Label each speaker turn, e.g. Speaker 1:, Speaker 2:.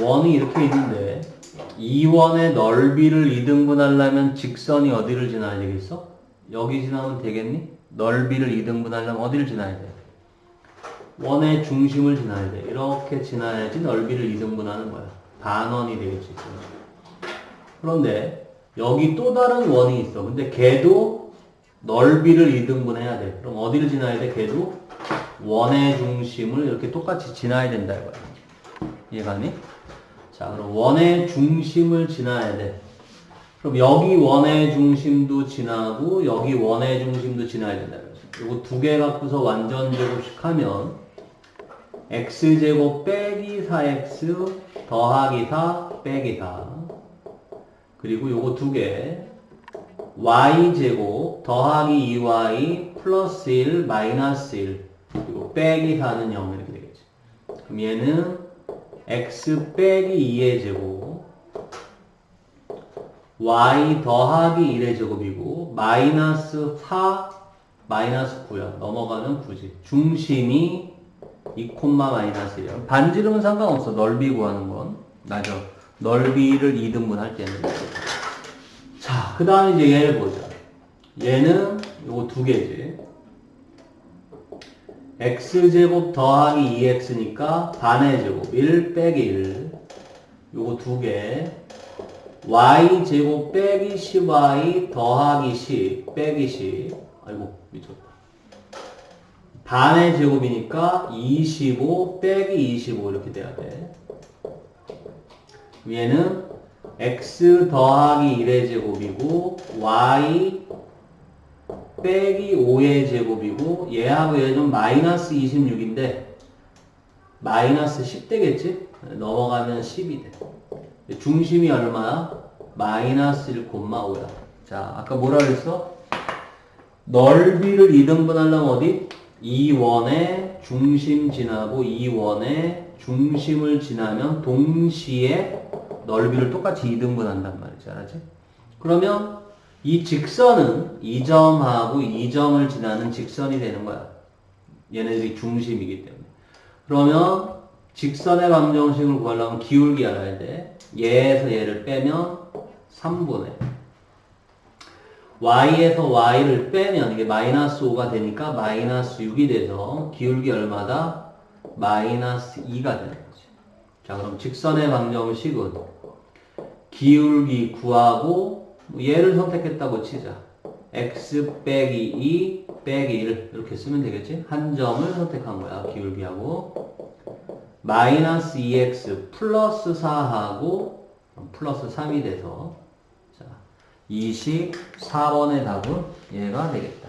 Speaker 1: 원이 이렇게 있는데 이 원의 넓이를 2등분하려면 직선이 어디를 지나야 되겠어? 여기 지나면 되겠니? 넓이를 2등분하려면 어디를 지나야 돼? 원의 중심을 지나야 돼. 이렇게 지나야지 넓이를 2등분하는 거야. 반원이 되겠지. 그런데 여기 또 다른 원이 있어. 근데 걔도 넓이를 2등분 해야 돼. 그럼 어디를 지나야 돼? 걔도 원의 중심을 이렇게 똑같이 지나야 된다 이거야. 이해가니? 자, 그럼 원의 중심을 지나야 돼. 그럼 여기 원의 중심도 지나고 여기 원의 중심도 지나야 된다. 이거 두 개 갖고서 완전 제곱식 하면 x제곱 빼기 4x 더하기 4 빼기 4 그리고 요거 두 개 y제곱 더하기 2y 플러스 1 마이너스 1 그리고 빼기 4는 0 이렇게 되겠지 그럼 얘는 x 빼기 2의 제곱 y 더하기 1의 제곱이고 마이너스 4 마이너스 9야. 넘어가면 9지. 중심이 2 콤마 마이너스 1이야 반지름은 상관없어. 넓이 구하는 건. 맞아. 넓이를 2등분 할 때는. 자, 그 다음에 이제 얘를 보자. 얘는 요거 두 개지. X제곱 더하기 2x니까 반의 제곱 1 빼기 1 요거 두 개. y제곱 빼기 10y 더하기 10 빼기 10 아이고 미쳤다. 반의 제곱이니까 25 빼기 25 이렇게 돼야 돼. 얘는 x 더하기 1의 제곱이고 y 빼기 5의 제곱이고 얘하고 얘는 마이너스 26인데 마이너스 10 되겠지? 넘어가면 10이 돼. 중심이 얼마야? 마이너스 1,5야. 자, 아까 뭐라 그랬어? 넓이를 2등분 하려면 어디? 2원의 중심 지나고 2원의 중심을 지나면 동시에 넓이를 똑같이 2등분 한단 말이지. 알았지? 그러면 이 직선은 이 점하고 이 점을 지나는 직선이 되는 거야. 얘네들이 중심이기 때문에. 그러면 직선의 방정식을 구하려면 기울기 알아야 돼. 얘에서 얘를 빼면 3분의 y에서 y를 빼면 이게 마이너스 5가 되니까 마이너스 6이 돼서 기울기 얼마다? 마이너스 2가 되는 거지. 자, 그럼 직선의 방정식은 기울기 구하고 뭐 얘를 선택했다고 치자. x 빼기 2 빼기 1 이렇게 쓰면 되겠지? 한 점을 선택한 거야. 기울기하고 마이너스 2x 플러스 4하고 플러스 3이 돼서 자 24번의 답은 얘가 되겠다.